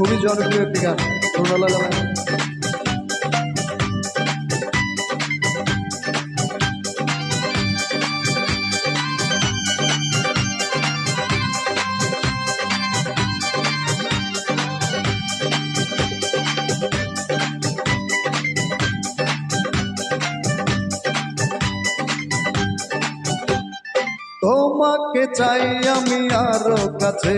খুবই জনপ্রিয় একটি গান গান তোমাকে চাই আমি আরও কাছে।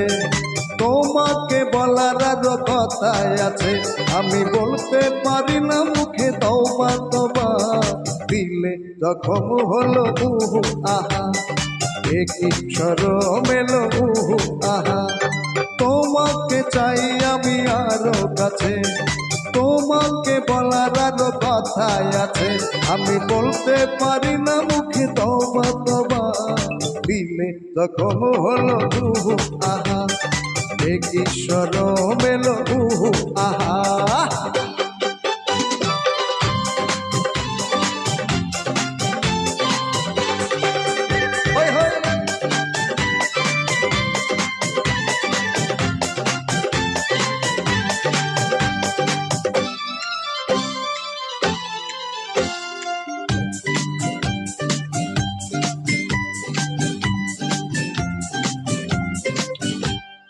তোমাকে বলার আরও কথায় আছে। আমি বলতে পারি না, মুখে তবা তবা দিলে জখম হলো, উহু, আহা। একই সরম এলো, উহু, আহা। তোমাকে চাই আমি আরও কাছে। তোমাকে বলার আরও কথায় আছে। আমি বলতে পারি না, মুখে তবা তবা দিলে তখন হলো, উহু, আহা। এলো উহু আহা।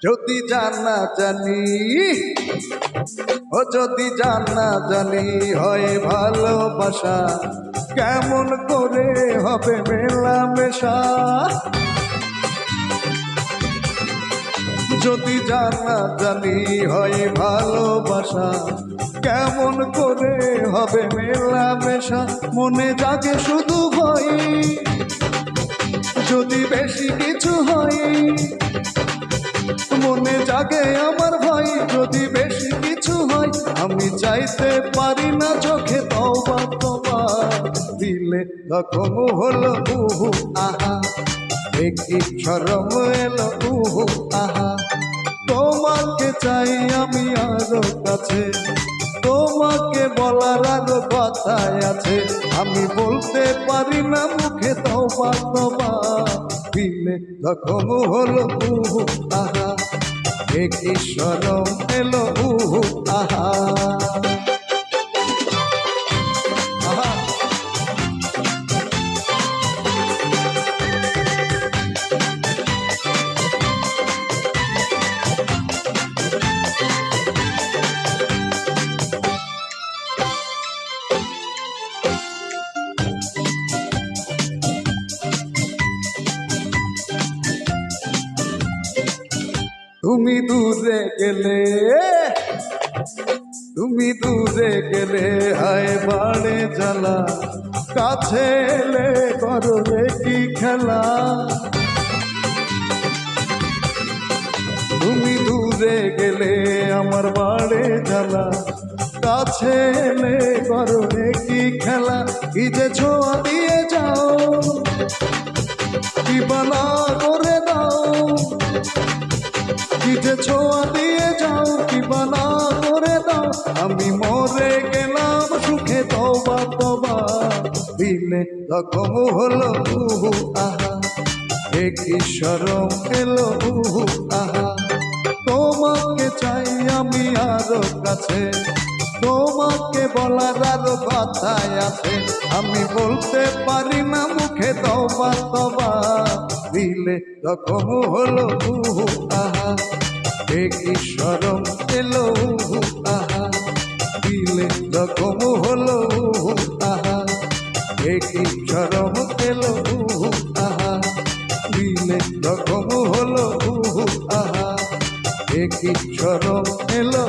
যদি জানা জানি, ও যদি জানা জানি, হয় ভালোবাসা কেমন করে হবে মেলামেশা? যদি জানা জানি, হয় ভালোবাসা কেমন করে হবে মেলামেশা? মনে জাগে শুধু ভয় কিছু হয়, আমি চাইতে পারি না চোখে তবা তবা দিলে তখন হলো, উহু, আহা। দেখি সরম এলো, উহু, আহা। তোমাকে চাই আমি আরও কাছে। তোমাকে বলার আরও কথায় আছে। আমি বলতে পারি না মুখে তবা তবা দিলে তখন হলো, উহু, আহা। একই সরম এলো আহা। তুমি দূরে গেলে, তুমি দূরে গেলে, হায় বাড়ে জ্বালা। কাছে এলে করো রে কি খেলা। তুমি দূরে গেলে আমার বাড়ে জ্বালা। কাছে এলে করো রে কি খেলা। কি যে ছোঁয়া দিয়ে যাও আমি মরে গেলাম সুখে তবা তবা দিলে রকম হলো, উহু, আহা। একই সরম এলো, উহু, আহা। তোমাকে চাই আমি আরও কাছে। তোমাকে বলার আরও কথায় আছে। আমি বলতে পারি না মুখে তবা তবা দিলে রকম হলো, উহু, আহা। একই সরম এলো আহা, দিলে রকম হলো আহা। একই সরম এলো আহা, দিলে রকম হলো আহা। একই সরম এলো